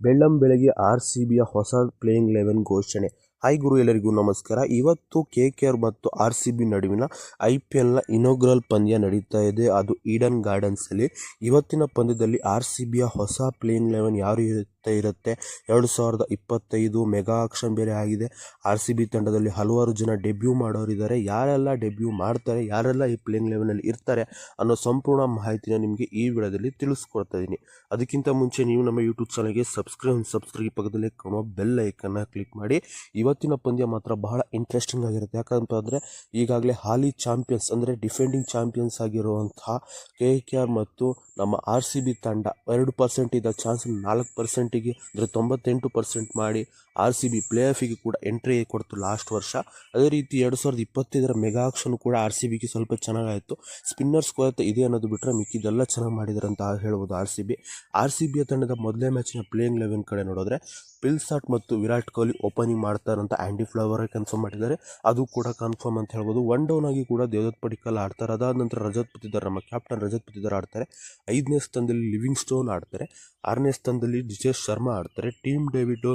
ಬೆಳ್ಳಂ ಬೆಳಗ್ಗೆ R C ಬಿಯ ಹೊಸ ಪ್ಲೇಯಿಂಗ್ ಲೆವೆನ್ ಘೋಷಣೆ ಹಾಯ್ ಗುರು, ಎಲ್ಲರಿಗೂ ನಮಸ್ಕಾರ. ಇವತ್ತು ಕೆ ಕೆ ಆರ್ ಮತ್ತು ಆರ್ ಸಿ ಬಿ ನಡುವಿನ ಐ ಪಿ ಎಲ್ನ ಇನೋಗ್ರಲ್ ಪಂದ್ಯ ನಡೀತಾ ಇದೆ. ಅದು ಈಡನ್ ಗಾರ್ಡನ್ಸಲ್ಲಿ ಇವತ್ತಿನ ಪಂದ್ಯದಲ್ಲಿ ಆರ್ ಸಿ ಬಿಯ ಹೊಸ ಪ್ಲೇಯಿಂಗ್ ಲೆವೆನ್ ಯಾರು ಇರುತ್ತೆ ಇರುತ್ತೆ? ಎರಡು ಸಾವಿರದ ಇಪ್ಪತ್ತೈದು ಮೆಗಾ ಆಕ್ಷನ್ ಬೇರೆ ಆಗಿದೆ. ಆರ್ ಸಿ ಬಿ ತಂಡದಲ್ಲಿ ಹಲವಾರು ಜನ ಡೆಬ್ಯೂ ಮಾಡೋರಿದ್ದಾರೆ ಯಾರೆಲ್ಲ ಡೆಬ್ಯೂ ಮಾಡ್ತಾರೆ, ಯಾರೆಲ್ಲ ಈ ಪ್ಲೇಯಿಂಗ್ ಲೆವೆನಲ್ಲಿ ಇರ್ತಾರೆ ಅನ್ನೋ ಸಂಪೂರ್ಣ ಮಾಹಿತಿನ ನಿಮಗೆ ಈ ವಿಡಿಯೋದಲ್ಲಿ ತಿಳಿಸ್ಕೊಡ್ತಾ ಇದ್ದೀನಿ ಅದಕ್ಕಿಂತ ಮುಂಚೆ ನೀವು ನಮ್ಮ ಯೂಟ್ಯೂಬ್ ಚಾನಲ್ಗೆ ಸಬ್ಸ್ಕ್ರೈಬ್ ಸಬ್ಸ್ಕ್ರೈಬ್ ಪಕ್ಕದಲ್ಲಿ ಕಮ ಬೆಲ್ ಐಕನ್ನ ಕ್ಲಿಕ್ ಮಾಡಿ. ಇವತ್ತಿನ ಪಂದ್ಯ ಮಾತ್ರ ಬಹಳ ಇಂಟ್ರೆಸ್ಟಿಂಗ್ ಆಗಿರುತ್ತೆ. ಯಾಕಂತಂದರೆ ಈಗಾಗಲೇ ಹಾಲಿ ಚಾಂಪಿಯನ್ಸ್ ಅಂದರೆ ಡಿಫೆಂಡಿಂಗ್ ಚಾಂಪಿಯನ್ಸ್ ಆಗಿರುವಂತಹ ಕೆ ಕೆ ಆರ್ ಮತ್ತು ನಮ್ಮ ಆರ್ ಸಿ ಬಿ ತಂಡ ಎರಡು ಪರ್ಸೆಂಟ್ ಇದ್ದ ಚಾನ್ಸ್ ನಾಲ್ಕು ಪರ್ಸೆಂಟಿಗೆ ಅಂದರೆ ತೊಂಬತ್ತೆಂಟು ಪರ್ಸೆಂಟ್ ಮಾಡಿ ಆರ್ ಸಿ ಬಿ ಪ್ಲೇ ಆಫಿಗೆ ಕೂಡ ಎಂಟ್ರಿ ಕೊಡ್ತು ಲಾಸ್ಟ್ ವರ್ಷ. ಅದೇ ರೀತಿ ಎರಡು ಸಾವಿರದ ಇಪ್ಪತ್ತೈದರ ಮೆಗಾ ಆಕ್ಷನ್ ಕೂಡ ಆರ್ ಸಿ ಬಿಗೆ ಸ್ವಲ್ಪ ಚೆನ್ನಾಗಾಯಿತು. ಸ್ಪಿನ್ನರ್ಸ್ ಕೊರತೆ ಇದೆ ಅನ್ನೋದು ಬಿಟ್ಟರೆ ಮಿಕ್ಕಿದೆಲ್ಲ ಚೆನ್ನಾಗಿ ಮಾಡಿದ್ದಾರೆ ಅಂತ ಹೇಳ್ಬೋದು R C B R C ಬಿಯ ತಂಡದ ಮೊದಲೇ ಮ್ಯಾಚಿನ ಪ್ಲೇಯಿಂಗ್ ಲೆವೆನ್ ಕಡೆ ನೋಡಿದ್ರೆ ಪಿಲ್ಸಾಟ್ ಮತ್ತು ವಿರಾಟ್ ಕೊಹ್ಲಿ ಓಪನಿಂಗ್ ಮಾಡ್ತಾರಂತ ಆ್ಯಂಡಿ ಫ್ಲವರ್ ಕನ್ಫರ್ಮ್ ಮಾಡಿದ್ದಾರೆ. ಅದು ಕೂಡ ಕನ್ಫರ್ಮ್ ಅಂತ ಹೇಳ್ಬೋದು. ಒನ್ ಡೌನ್ ಆಗಿ ಕೂಡ ದೇವದತ್ ಪಡಿಕಲ್ ಆಡ್ತಾರೆ. ಅದಾದ ನಂತರ ರಜತ್ ಪತಿದಾರ್ ನಮ್ಮ ಕ್ಯಾಪ್ಟನ್ ರಜತ್ ಪತಿದಾರ್ ಆಡ್ತಾರೆ. ಐದನೇ ಸ್ಥಾನದಲ್ಲಿ ಲಿವಿಂಗ್ ಸ್ಟೋನ್ ಆಡ್ತಾರೆ. ಆರನೇ ಸ್ಥಾನದಲ್ಲಿ ಜಿತೇಶ್ ಶರ್ಮಾ ಆಡ್ತಾರೆ. ಟೀಮ್ ಡೇವಿಡ್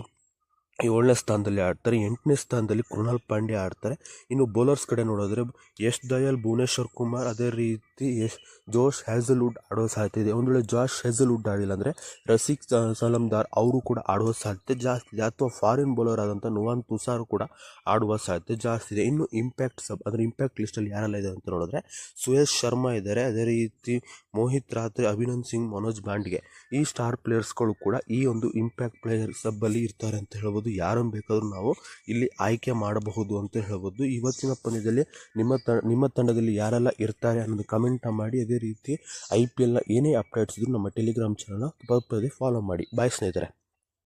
ಏಳನೇ ಸ್ಥಾನದಲ್ಲಿ ಆಡ್ತಾರೆ, ಎಂಟನೇ ಸ್ಥಾನದಲ್ಲಿ ಕೃಣಾಲ್ ಪಾಂಡ್ಯ ಆಡ್ತಾರೆ. ಇನ್ನು ಬೌಲರ್ಸ್ ಕಡೆ ನೋಡಿದ್ರೆ ಯಶ್ ದಯಾಲ್ ಭುವನೇಶ್ವರ್ ಕುಮಾರ್ ಅದೇ ರೀತಿ ಯಶ್, ಜೋಶ್ ಹ್ಯಾಸಲ್ವುಡ್ ಆಡೋ ಸಾಧ್ಯತೆ ಇದೆ. ಒಂದು ವೇಳೆ ಜಾಶ್ ಹ್ಯಾಸಲ್ವುಡ್ ಆಡಿಲ್ಲ ಅಂದರೆ ರಸಿಕ್ ಸಲಮ್ದಾರ್ ಅವರು ಕೂಡ ಆಡುವ ಸಾಧ್ಯತೆ ಜಾಸ್ತಿ ಇದೆ. ಅಥವಾ ಫಾರಿನ್ ಬೌಲರ್ ಆದಂಥ ನುವಾನ್ ತುಸಾರ್ ಕೂಡ ಆಡುವ ಸಾಧ್ಯತೆ ಜಾಸ್ತಿ ಇದೆ. ಇನ್ನು ಇಂಪ್ಯಾಕ್ಟ್ ಸಬ್ ಅಂದರೆ ಇಂಪ್ಯಾಕ್ಟ್ ಲಿಸ್ಟಲ್ಲಿ ಯಾರೆಲ್ಲ ಇದೆ ಅಂತ ನೋಡಿದ್ರೆ ಸುಯೇಶ್ ಶರ್ಮಾ ಇದ್ದಾರೆ. ಅದೇ ರೀತಿ ಮೋಹಿತ್ ರಾತ್ರಿ, ಅಭಿನಂದ್ ಸಿಂಗ್, ಮನೋಜ್ ಬಾಂಡ್ಗೆ ಈ ಸ್ಟಾರ್ ಪ್ಲೇಯರ್ಸ್ಗಳು ಕೂಡ ಈ ಒಂದು ಇಂಪ್ಯಾಕ್ಟ್ ಪ್ಲೇಯರ್ ಸಬ್ಬಲ್ಲಿ ಇರ್ತಾರೆ ಅಂತ ಹೇಳ್ಬೋದು. ಯಾರನ್ನು ಬೇಕಾದರೂ ನಾವು ಇಲ್ಲಿ ಆಯ್ಕೆ ಮಾಡಬಹುದು ಅಂತ ಹೇಳ್ಬೋದು. ಇವತ್ತಿನ ಪಂದ್ಯದಲ್ಲಿ ನಿಮ್ಮ ತ, ನಿಮ್ಮ ತಂಡದಲ್ಲಿ ಯಾರೆಲ್ಲ ಇರ್ತಾರೆ ಅನ್ನೋದು ಕಮೆಂಟ್ ಮಾಡಿ. ಅದೇ ರೀತಿ ಐ ಪಿ ಎಲ್ನ ಏನೇ ಅಪ್ಡೇಟ್ಸ್ ಇದ್ರೂ ನಮ್ಮ ಟೆಲಿಗ್ರಾಮ್ ಚಾನಲ್ನ ಪದೇ ಫಾಲೋ ಮಾಡಿ. ಬಾಯ್ ಸ್ನೇಹಿತರೆ.